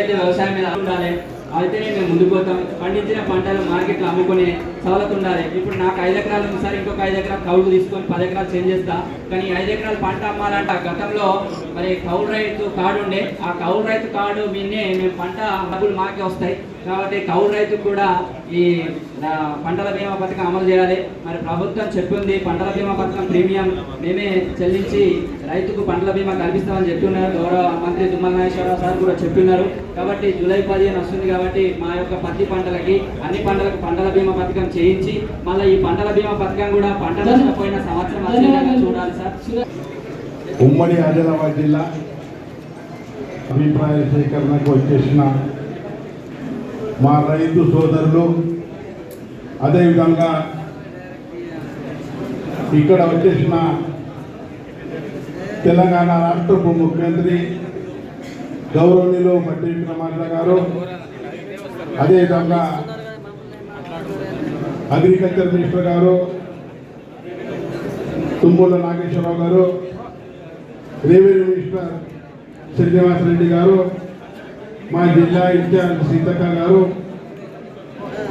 అయితే వ్యవసాయం మీద ఉండాలి. అయితేనే మేము ముందుకు పోతాం. పండించిన పంటలు మార్కెట్లో అమ్ముకునే సవలతు ఉండాలి. ఇప్పుడు నాకు ఐదు ఎకరాలు ఒకసారి సార్ ఇంకొక ఐదు ఎకరాలు కౌలు తీసుకొని పది ఎకరాలు చేంజ్ చేస్తా. కానీ ఐదు ఎకరాలు పంట అమ్మాలంట గతంలో మరి కౌలు రైతు కార్డు ఉండే. ఆ కౌలు రైతు కార్డు మీనే మేము పంట డబ్బులు మాకే వస్తాయి. కాబట్టి కౌలు రైతుకు కూడా ఈ పంటల బీమా పథకం అమలు చేయాలి. మరి ప్రభుత్వం చెప్పింది పంటల బీమా పథకం ప్రీమియం మేమే చెల్లించి రైతుకు పంటల బీమా కల్పిస్తామని చెప్తున్నారు. గౌరవ మంత్రి తుమ్మల నాగేశ్వరరావు సార్ కూడా చెప్తున్నారు. కాబట్టి జూలై పదిహేను వస్తుంది కాబట్టి మా యొక్క పత్తి పంటలకి అన్ని పంటలకు పంటల బీమా పథకం చేయించి మళ్ళీ ఈ పంటల బీమా పథకం కూడా పంట నష్టపోయిన సంవత్సరం చూడాలి సార్. ఉమ్మడి ఆదిలాబాద్ జిల్లా అభిప్రాయ సేకరణకు వచ్చేసిన మా రైతు సోదరులు అదేవిధంగా ఇక్కడ వచ్చేసిన తెలంగాణ రాష్ట్ర ఉప ముఖ్యమంత్రి గౌరవనీయులు మట్టి విక్రమార్క గారు అదేవిధంగా అగ్రికల్చర్ మినిస్టర్ గారు తుమ్మూల నాగేశ్వరరావు గారు రెవెన్యూ మినిస్టర్ శ్రీనివాస్ రెడ్డి గారు మా జిల్లా ఇన్ఛార్జ్ సీతక్క గారు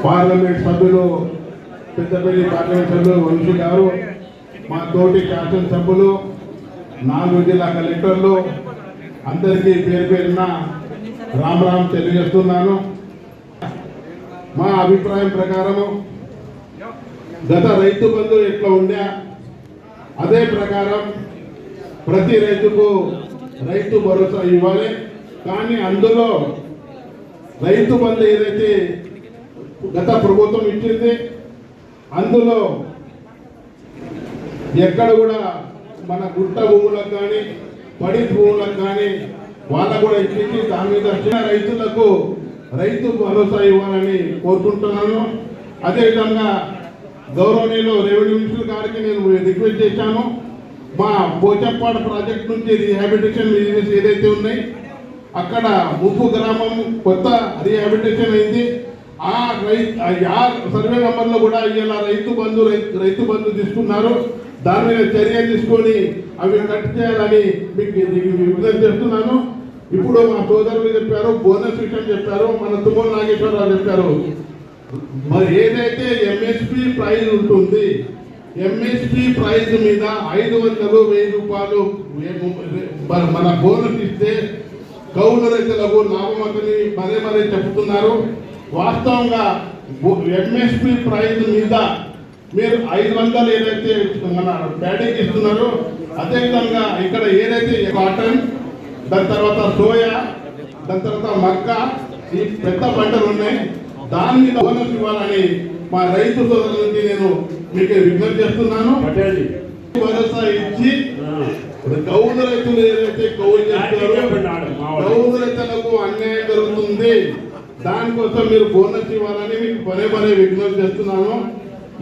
పార్లమెంట్ సభ్యులు పెద్దపల్లి పార్లమెంట్ సభ్యులు వంశీ గారు మా తోటి శాసన సభ్యులు నాలుగు జిల్లా కలెక్టర్లు అందరికీ పేరు పేరున రామ్ రామ్ తెలియజేస్తున్నాను. మా అభిప్రాయం ప్రకారము గత రైతు బంధు ఎట్లా ఉండే అదే ప్రకారం ప్రతి రైతుకు రైతు భరోసా ఇవ్వాలి. కానీ అందులో రైతు బంధు ఏదైతే గత ప్రభుత్వం ఇచ్చింది అందులో ఎక్కడ కూడా మన గుట్ట భూములకు కానీ పడి భూములకు కానీ వాళ్ళకు కూడా ఇచ్చింది. దాని మీద వచ్చిన రైతులకు రైతు భరోసా ఇవ్వాలని కోరుకుంటున్నాను. అదేవిధంగా గౌరవనీయులు రెవెన్యూ మినిస్టర్ గారికి నేను రిక్వెస్ట్ చేశాను. మా పోచంపాడు ప్రాజెక్ట్ నుంచి రీహాబిటేషన్ బిజినెస్ ఏదైతే ఉన్నాయి అక్కడ ముప్పు గ్రామం కొత్త రీహాబిటేషన్ అయింది. ఆ రైతు ఆ సర్వే నెంబర్లో కూడా ఇలా రైతు బంధు రైతు బంధు తీసుకున్నారు. దాని మీద చర్య తీసుకొని అవి కట్ చేయాలని మీకు విడుదల చేస్తున్నాను. ఇప్పుడు మా సోదరులు చెప్పారు బోనస్ విషయం చెప్పారు మన తుమ్మల నాగేశ్వరరావు చెప్పారు. మరి ఏదైతే ఎంఎస్పి ప్రైజ్ ఉంటుంది ఎంఎస్పి ప్రైజ్ మీద ఐదు వందలు వెయ్యి రూపాయలు మన బోనస్ ఇస్తే కౌలు రైతులకు లాభమతని మరే మరే చెప్తున్నారు వాస్తవంగా ఎంఎస్పి ప్రైజ్ మీద మీరు ఐదు వందలు ఏదైతే మన ప్యాడీకి ఇస్తున్నారో అదేవిధంగా ఇక్కడ ఏదైతే కాటన్ దాని తర్వాత సోయా దాని తర్వాత మక్క ఈ పెద్ద పంటలు ఉన్నాయి. దాని మీద బోనస్ ఇవ్వాలని మా రైతు సోదరుల నుంచి నేను మీకు విజ్ఞప్తి చేస్తున్నాను. భరోసా ఇచ్చి కౌలు రైతులు ఏదైతే కౌలు చేస్తారో కౌలు రైతులకు అన్యాయం జరుగుతుంది దానికోసం మీరు బోనస్ ఇవ్వాలని మీకు పదే పదే విజ్ఞప్తి చేస్తున్నాను.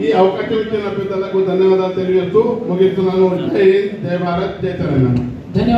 ఈ అవకాశం ఇచ్చిన పెద్దలకు ధన్యవాదాలు తెలియజేస్తూ ముగిస్తున్నాను. జై హింద్ జై భారత్ జై తెలంగాణ.